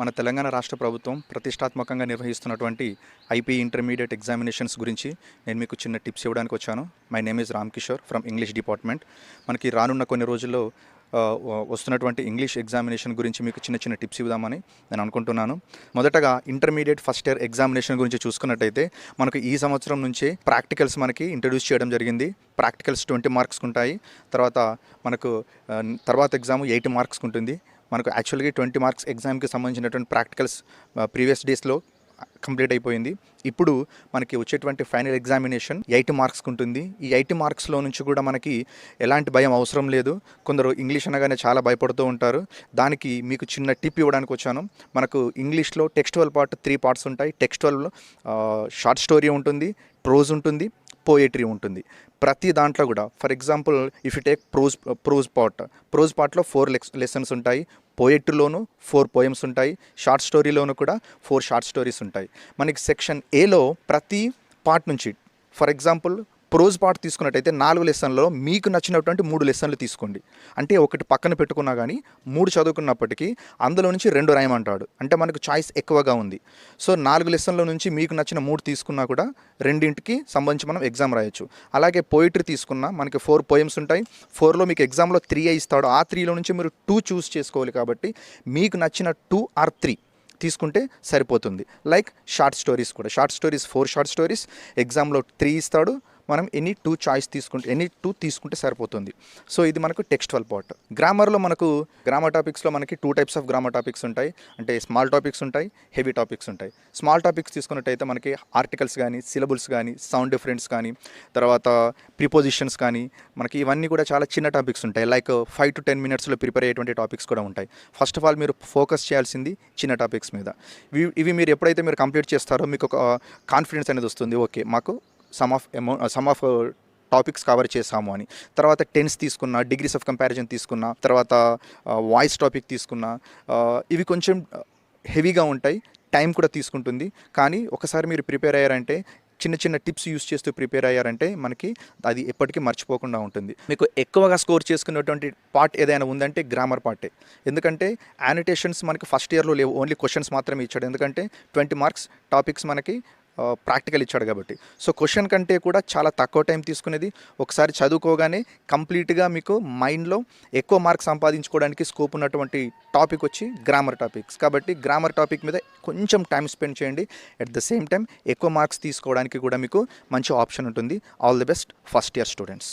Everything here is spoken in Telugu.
మన తెలంగాణ రాష్ట్ర ప్రభుత్వం ప్రతిష్టాత్మకంగా నిర్వహిస్తున్నటువంటి ఐపీ ఇంటర్మీడియట్ ఎగ్జామినేషన్స్ గురించి నేను మీకు చిన్న టిప్స్ ఇవ్వడానికి వచ్చాను. My name is Ram Kishore from English department. మనకి రానున్న కొన్ని రోజుల్లో వస్తున్నటువంటి ఇంగ్లీష్ ఎగ్జామినేషన్ గురించి మీకు చిన్న చిన్న టిప్స్ ఇవ్వదామని నేను అనుకుంటున్నాను. మొదటగా ఇంటర్మీడియట్ ఫస్ట్ ఇయర్ ఎగ్జామినేషన్ గురించి చూసుకున్నట్టయితే మనకు ఈ సంవత్సరం నుంచే ప్రాక్టికల్స్ మనకి ఇంట్రడ్యూస్ చేయడం జరిగింది. ప్రాక్టికల్స్ ట్వంటీ మార్క్స్ ఉంటాయి. తర్వాత మనకు తర్వాత ఎగ్జామ్ ఎయిటీ మార్క్స్ ఉంటుంది. మనకు యాక్చువల్గా ట్వంటీ మార్క్స్ ఎగ్జామ్కి సంబంధించినటువంటి ప్రాక్టికల్స్ ప్రీవియస్ డేస్లో కంప్లీట్ అయిపోయింది. ఇప్పుడు మనకి వచ్చేటువంటి ఫైనల్ ఎగ్జామినేషన్ ఎయిటీ మార్క్స్కి ఉంటుంది ఈ ఎయిటీ మార్క్స్లో నుంచి కూడా మనకి ఎలాంటి భయం అవసరం లేదు. కొందరు ఇంగ్లీష్ అనగానే చాలా భయపడుతూ ఉంటారు. దానికి మీకు చిన్న టిప్ ఇవ్వడానికి వచ్చాను. మనకు ఇంగ్లీష్లో టెక్స్టువల్ పార్ట్ త్రీ పార్ట్స్ ఉంటాయి. టెక్స్టువల్ షార్ట్ స్టోరీ ఉంటుంది ప్రోజ్ ఉంటుంది. పోయేట్రీ ఉంటుంది. ప్రతి దాంట్లో కూడా for example if you take prose prose part prose పార్ట్లో ఫోర్ లెసన్స్ ఉంటాయి. పోయట్రీలోను ఫోర్ పోయమ్స్ ఉంటాయి. షార్ట్ స్టోరీలోను కూడా ఫోర్ షార్ట్ స్టోరీస్ ఉంటాయి. మనకి సెక్షన్ ఏలో ప్రతి పార్ట్ నుంచి ఫర్ ఎగ్జాంపుల్ ప్రోజ్ పార్ట్ తీసుకున్నట్టయితే నాలుగు లెసన్లలో మీకు నచ్చినటువంటి మూడు లెసన్లు తీసుకోండి. అంటే ఒకటి పక్కన పెట్టుకున్నా కానీ మూడు చదువుకున్నప్పటికీ అందులో నుంచి రెండు రాయమంటాడు. అంటే మనకు చాయిస్ ఎక్కువగా ఉంది. సో నాలుగు లెసన్ల నుంచి మీకు నచ్చిన మూడు తీసుకున్నా కూడా రెండింటికి సంబంధించి మనం ఎగ్జామ్ రాయొచ్చు. అలాగే పోయిటరీ తీసుకున్నా మనకి ఫోర్ పోయమ్స్ ఉంటాయి. ఫోర్లో మీకు ఎగ్జామ్లో త్రీ ఇస్తాడు. ఆ త్రీలో నుంచి మీరు టూ చూస్ చేసుకోవాలి కాబట్టి మీకు నచ్చిన టూ ఆర్ త్రీ తీసుకుంటే సరిపోతుంది. లైక్ షార్ట్ స్టోరీస్ కూడా. Short stories four short stories. ఎగ్జామ్లో త్రీ ఇస్తాడు. మనం ఎనీ టూ చాయిస్ తీసుకుంటే ఎనీ టూ తీసుకుంటే సరిపోతుంది. సో ఇది మనకు టెక్స్టువల్ పార్ట్ గ్రామర్లో మనకు గ్రామర్ టాపిక్స్లో మనకి two types of grammar topics ఉంటాయి. అంటే స్మాల్ టాపిక్స్ ఉంటాయి హెవీ టాపిక్స్ ఉంటాయి. స్మాల్ టాపిక్స్ తీసుకున్నట్టయితే మనకి ఆర్టికల్స్ కానీ సిలబుల్స్ కానీ సౌండ్ డిఫరెన్స్ కానీ తర్వాత ప్రిపోజిషన్స్ కానీ మనకి ఇవన్నీ కూడా చాలా చిన్న టాపిక్స్ ఉంటాయి. లైక్ ఫైవ్ టు టెన్ మినిట్స్లో ప్రిపేర్ అయ్యేటువంటి టాపిక్స్ కూడా ఉంటాయి. ఫస్ట్ ఆఫ్ ఆల్ మీరు ఫోకస్ చేయాల్సింది చిన్న టాపిక్స్ మీద. ఇవి ఇవి మీరు ఎప్పుడైతే మీరు కంప్లీట్ చేస్తారో మీకు ఒక కాన్ఫిడెన్స్ అనేది వస్తుంది. ఓకే మాకు some of amount some of topics cover చేసాము అని. తర్వాత టెన్స్ తీసుకున్నా డిగ్రీస్ ఆఫ్ కంపారిజన్ తీసుకున్నా తర్వాత uh, వాయిస్ టాపిక్ తీసుకున్నా uh, ఇవి కొంచెం uh, హెవీగా ఉంటాయి టైం కూడా తీసుకుంటుంది. కానీ ఒకసారి మీరు ప్రిపేర్ అయ్యారంటే చిన్న చిన్న టిప్స్ యూస్ చేస్తూ ప్రిపేర్ అయ్యారంటే మనకి అది ఎప్పటికీ మర్చిపోకుండా ఉంటుంది. మీకు ఎక్కువగా స్కోర్ చేసుకున్నటువంటి పార్ట్ ఏదైనా ఉందంటే గ్రామర్ పార్టే ఎందుకంటే యానిటేషన్స్ మనకి ఫస్ట్ ఇయర్లో లేవు ఓన్లీ క్వశ్చన్స్ మాత్రమే ఇచ్చాడు. ఎందుకంటే ట్వంటీ మార్క్స్ టాపిక్స్ మనకి ప్రాక్టికల్ ఇచ్చాడు కాబట్టి. సో క్వశ్చన్ కంటే కూడా చాలా తక్కువ టైం తీసుకునేది. ఒకసారి చదువుకోగానే కంప్లీట్గా మీకు మైండ్లో ఎక్కువ మార్క్స్ సంపాదించుకోవడానికి స్కోప్ ఉన్నటువంటి టాపిక్ వచ్చి గ్రామర్ టాపిక్స్ కాబట్టి గ్రామర్ టాపిక్ మీద కొంచెం టైం స్పెండ్ చేయండి. అట్ ద సేమ్ టైం ఎక్కువ మార్క్స్ తీసుకోవడానికి కూడా మీకు మంచి ఆప్షన్ ఉంటుంది. All the best first year students